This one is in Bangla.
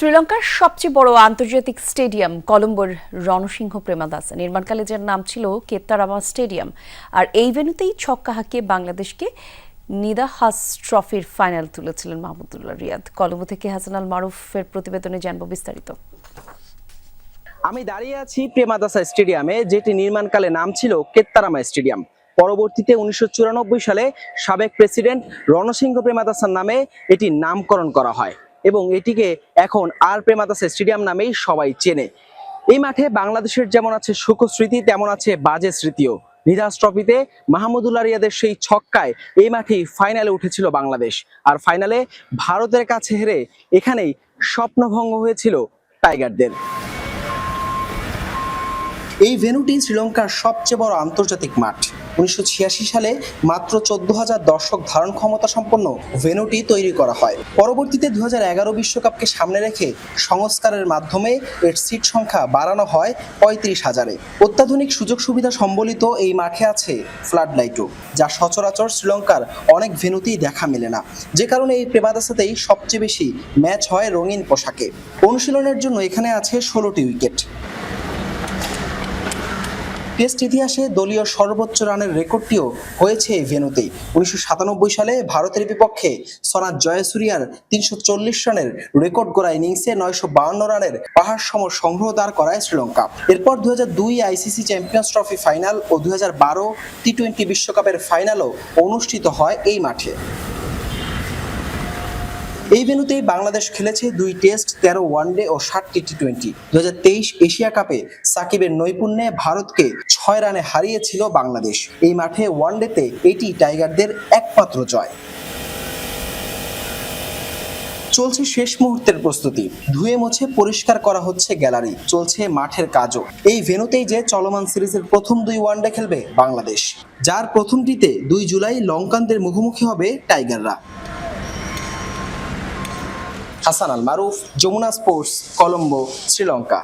শ্রীলঙ্কার সবচেয়ে বড় আন্তর্জাতিক স্টেডিয়াম কলম্বোর রণসিংহ প্রেমাদাসা। নির্মাণকালে যার নাম ছিল কেত্তারামা স্টেডিয়াম। আর এই ভেনুতেই ছক্কা হাঁকিয়ে বাংলাদেশকে নিদাহাস ট্রফির ফাইনাল তুলেছিলেন মাহমুদুল্লাহ রিয়াদ। কলম্বো থেকে হাসানাল মারুফের প্রতিবেদনে জানব বিস্তারিত। আমি দাঁড়িয়ে আছি প্রেমাদাসা স্টেডিয়ামে, যেটি নির্মাণকালে নাম ছিল কেত্তারামা স্টেডিয়াম। পরবর্তীতে উনিশশো চুরানব্বই সালে সাবেক প্রেসিডেন্ট রণসিংহ প্রেমাদাসার নামে এটি নামকরণ করা হয়। এবং এটিকে এখন আর প্রেমাদাসা স্টেডিয়াম নামেই সবাই চেনে। এই মাঠে বাংলাদেশের যেমন আছে সুখ স্মৃতি, তেমন আছে বাজে স্মৃতিও। নিধাস ট্রফিতে মাহমুদুল্লাহ রিয়াদের সেই ছক্কায় এই মাঠেই ফাইনালে উঠেছিল বাংলাদেশ। আর ফাইনালে ভারতের কাছে হেরে এখানেই স্বপ্নভঙ্গ হয়েছিল টাইগারদের। এই ভেন্যুটি শ্রীলঙ্কার সবচেয়ে বড় আন্তর্জাতিক মাঠ। উনিশশো ছিয়াশি সালে মাত্র চোদ্দ হাজার দর্শক ধারণ ক্ষমতা সম্পন্ন ভেনুটি তৈরি করা হয়। পরবর্তীতে দু হাজার বিশ্বকাপকে সামনে রেখে সংস্কারের মাধ্যমে এর সিট সংখ্যা বাড়ানো হয় পঁয়ত্রিশ হাজারে। অত্যাধুনিক সুযোগ সুবিধা সম্বলিত এই মাঠে আছে ফ্লাড লাইটও যা সচরাচর শ্রীলঙ্কার অনেক ভেনুতেই দেখা মেলে না। যে কারণে এই প্রেমাদাসাতেই সবচেয়ে বেশি ম্যাচ হয় রঙিন পোশাকে। অনুশীলনের জন্য এখানে আছে ষোলোটি উইকেট। টেস্ট ইতিহাসে দলীয় সর্বোচ্চ রানের রেকর্ডটিও হয়েছে এই ভেন্যুতে। উনিশশো সালে ভারতের বিপক্ষে সনাত জয়সুরিয়ার তিনশো চল্লিশ রানের রেকর্ড গড়া ইনিংসে নয়শো রানের পাহাড় সম সংগ্রহ দাঁড় করায় শ্রীলঙ্কা। এরপর দু আইসিসি চ্যাম্পিয়ন্স ট্রফি ফাইনাল ও দু টি টোয়েন্টি বিশ্বকাপের ফাইনালও অনুষ্ঠিত হয় এই মাঠে। এই ভেন্যুতেই বাংলাদেশ খেলেছে দুই টেস্ট, তেরো ওয়ানডে ও ষাটটি টি টোয়েন্টি দু এশিয়া কাপে সাকিবের নৈপুণ্যে ভারতকে ছয় রানে হারিয়েছিল বাংলাদেশ। এই মাঠে ওয়ানডেতে এটি টাইগারদের একমাত্র জয়। চলছে শেষ মুহূর্তের প্রস্তুতি। ধুয়ে মুছে পরিষ্কার করা হচ্ছে গ্যালারি। চলছে মাঠের কাজও। এই ভেন্যুতেই যে চলমান সিরিজের প্রথম দুই ওয়ানডে খেলবে বাংলাদেশ। যার প্রথমটিতে দুই জুলাই লঙ্কানদের মুখোমুখি হবে টাইগাররা। Hasan Al Maruf Jamuna sports Colombo Sri Lanka.